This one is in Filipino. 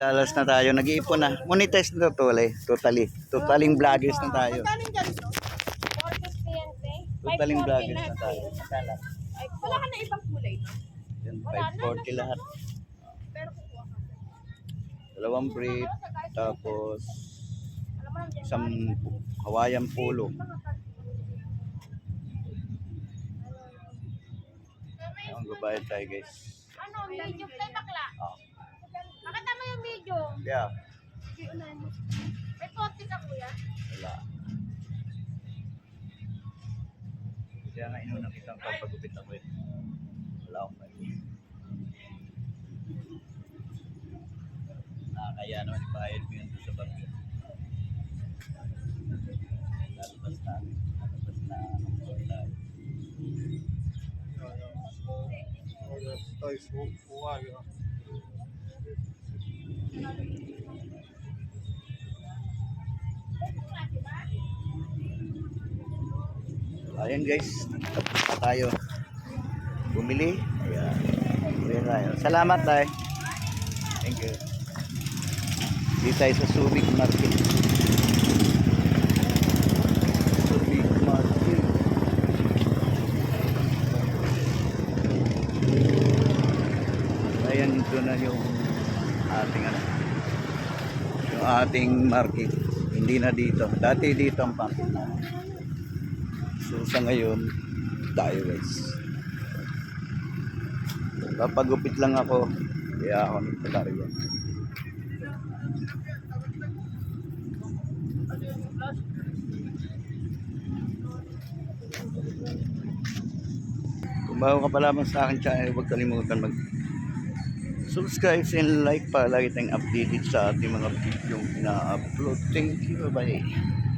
Dalas na tayo, nag-iipon na. Monetize na totally. Totally. Totaling vloggers na tayo. Magkano yung ganito? 450 yan, te. Totaling 540 vloggers na tayo. Ay, wala ka na ibang kulay, no? Yan, Wala na, 540 lahat. Pero kukuha ka. Dalawang brief, tapos isang Hawaiian polo. Ayun, babayad tayo guys. Ano, medium tayo Yeah, Sige, unahin mo. May konti ka, kuya. wala. Kaya nga inuna kitang papagupit ako eh. Wala akong mali. Ah, kaya naman ibayad mo yun doon sa bangko. Lalabas na. Lalabas na. Wala. Ayan guys, tapos na tayo. Bumili. Ayan. Bumili tayo. Salamat tayo. Thank you. Dito tayo sa Subic Market. Subic Market. Ayan, ito na yung ating ano. Yung ating market. Hindi na dito. Dati dito ang na. So sa ngayon, tayo guys. Papagupit lang ako. Kaya ako nagpalaryo. Kung bago ka pa lamang sa akin channel, huwag kalimutan mag subscribe and like para lagi tayong updated sa ating mga video na upload. Thank you. Bye-bye.